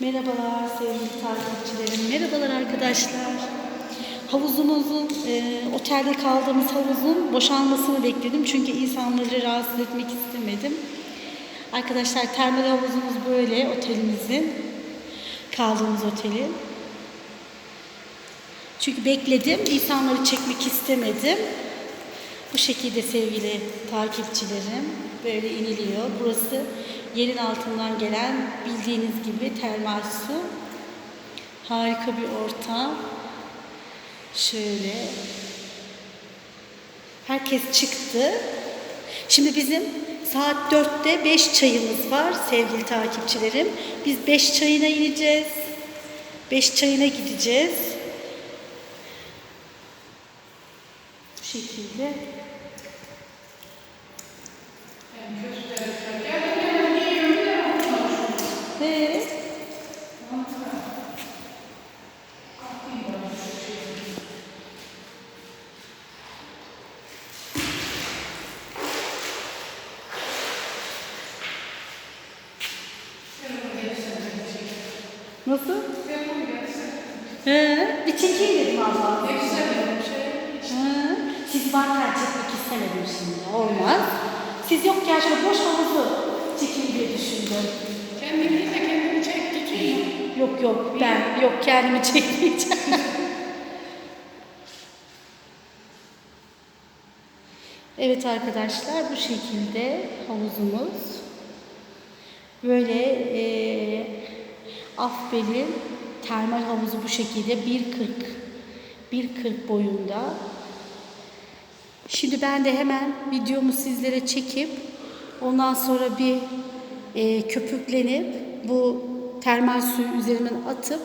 Merhabalar sevgili takipçilerim. Merhabalar arkadaşlar. Havuzumuzun, e, otelde kaldığımız havuzun boşalmasını bekledim. Çünkü insanları rahatsız etmek istemedim. Arkadaşlar termal havuzumuz böyle otelimizin. Kaldığımız otelin. Çünkü bekledim. insanları çekmek istemedim. Bu şekilde sevgili takipçilerim. Böyle iniliyor. Burası yerin altından gelen bildiğiniz gibi termal su. Harika bir ortam. Şöyle. Herkes çıktı. Şimdi bizim saat 4'te 5 çayımız var sevgili takipçilerim. Biz 5 çayına ineceğiz. 5 çayına gideceğiz. Şekilde. Ve Nasıl? He, bir çekeyim dedim abla. He, varken çekmek istemedim şimdi. Olmaz. Siz yokken şöyle boş havuzu çekeyim diye düşündüm. Kendini de kendini çek gideyim. Yok yok ben yok kendimi çekmeyeceğim. evet arkadaşlar bu şekilde havuzumuz. Böyle e, Afbel'in termal havuzu bu şekilde 1.40 1.40 boyunda. Şimdi ben de hemen videomu sizlere çekip ondan sonra bir e, köpüklenip bu termal suyu üzerinden atıp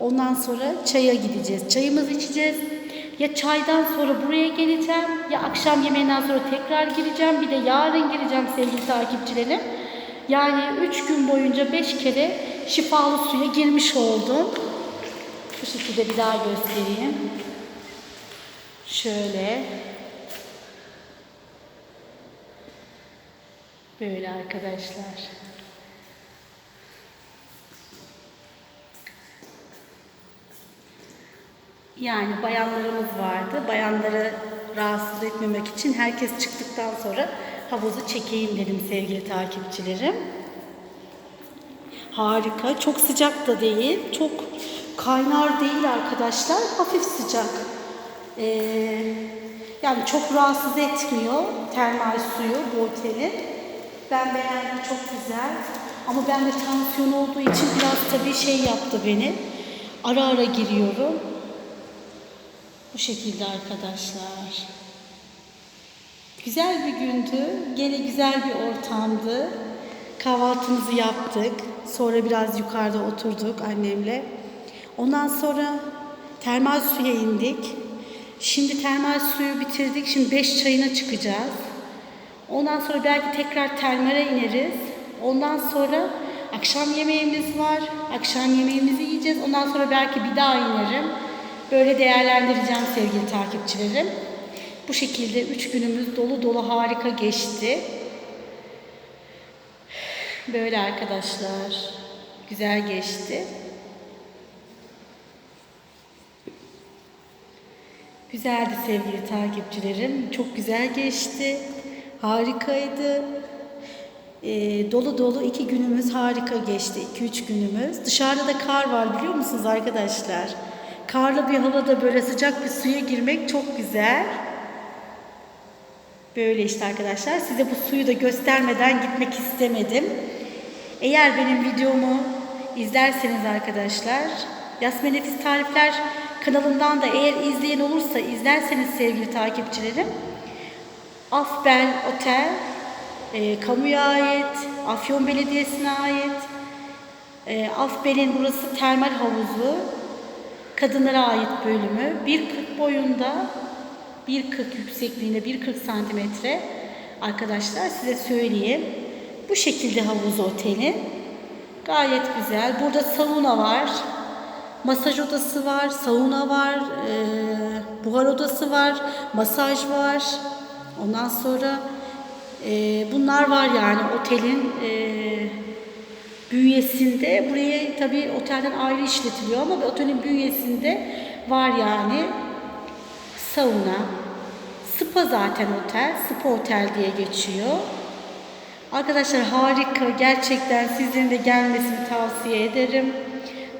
ondan sonra çaya gideceğiz. Çayımızı içeceğiz. Ya çaydan sonra buraya geleceğim ya akşam yemeğinden sonra tekrar gireceğim. Bir de yarın gireceğim sevgili takipçilerim. Yani üç gün boyunca beş kere şifalı suya girmiş oldum. Bu şekilde bir daha göstereyim. Şöyle. Böyle arkadaşlar. Yani bayanlarımız vardı. Bayanları rahatsız etmemek için herkes çıktıktan sonra havuzu çekeyim dedim sevgili takipçilerim. Harika. Çok sıcak da değil. Çok kaynar değil arkadaşlar. Hafif sıcak. Ee, yani çok rahatsız etmiyor termal suyu bu otelin. Ben beğendim. Çok güzel. Ama ben de tansiyon olduğu için biraz tabii şey yaptı beni. Ara ara giriyorum. Bu şekilde arkadaşlar. Güzel bir gündü. Gene güzel bir ortamdı. Kahvaltımızı yaptık. Sonra biraz yukarıda oturduk annemle. Ondan sonra termal suya indik. Şimdi termal suyu bitirdik. Şimdi 5 çayına çıkacağız. Ondan sonra belki tekrar termale ineriz. Ondan sonra akşam yemeğimiz var. Akşam yemeğimizi yiyeceğiz. Ondan sonra belki bir daha inerim. Böyle değerlendireceğim sevgili takipçilerim. Bu şekilde üç günümüz dolu dolu harika geçti. Böyle arkadaşlar. Güzel geçti. Güzeldi sevgili takipçilerim. Çok güzel geçti. Harikaydı. Ee, dolu dolu iki günümüz harika geçti. iki üç günümüz. Dışarıda da kar var biliyor musunuz arkadaşlar? Karlı bir havada böyle sıcak bir suya girmek çok güzel. Böyle işte arkadaşlar. Size bu suyu da göstermeden gitmek istemedim. Eğer benim videomu izlerseniz arkadaşlar, Yasmin Nefis Tarifler kanalından da eğer izleyen olursa izlerseniz sevgili takipçilerim, Afbel Otel, e, kamuya ait, Afyon Belediyesi'ne ait, e, Afbel'in burası termal havuzu, kadınlara ait bölümü, 1.40 boyunda, 1.40 yüksekliğinde 1.40 santimetre arkadaşlar size söyleyeyim. Bu şekilde havuz oteli. Gayet güzel. Burada sauna var. Masaj odası var, sauna var, e, buhar odası var, masaj var. Ondan sonra e, bunlar var yani otelin e, bünyesinde buraya tabii otelden ayrı işletiliyor ama otelin bünyesinde var yani sauna, spa zaten otel, spa otel diye geçiyor. Arkadaşlar harika. Gerçekten sizlerin de gelmesini tavsiye ederim.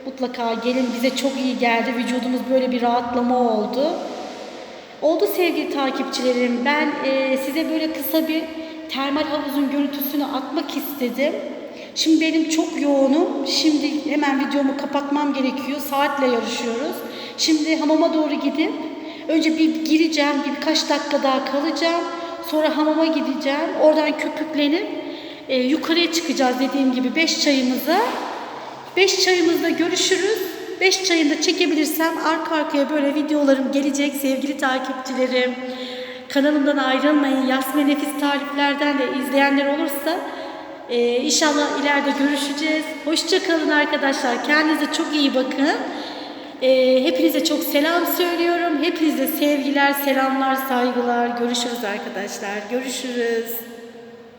Mutlaka gelin. Bize çok iyi geldi. Vücudumuz böyle bir rahatlama oldu. Oldu sevgili takipçilerim. Ben e, size böyle kısa bir termal havuzun görüntüsünü atmak istedim. Şimdi benim çok yoğunum. Şimdi hemen videomu kapatmam gerekiyor. Saatle yarışıyoruz. Şimdi hamama doğru gidip önce bir gireceğim. Bir birkaç dakika daha kalacağım. Sonra hamama gideceğim. Oradan köpüklenip e, yukarıya çıkacağız dediğim gibi 5 çayımıza. 5 çayımızda görüşürüz. 5 çayında çekebilirsem arka arkaya böyle videolarım gelecek sevgili takipçilerim. Kanalımdan ayrılmayın. Yasmin Nefis tariflerden de izleyenler olursa e, inşallah ileride görüşeceğiz. Hoşçakalın arkadaşlar. Kendinize çok iyi bakın. E, hepinize çok selam söylüyorum. Hepinize sevgiler, selamlar, saygılar. Görüşürüz arkadaşlar. Görüşürüz.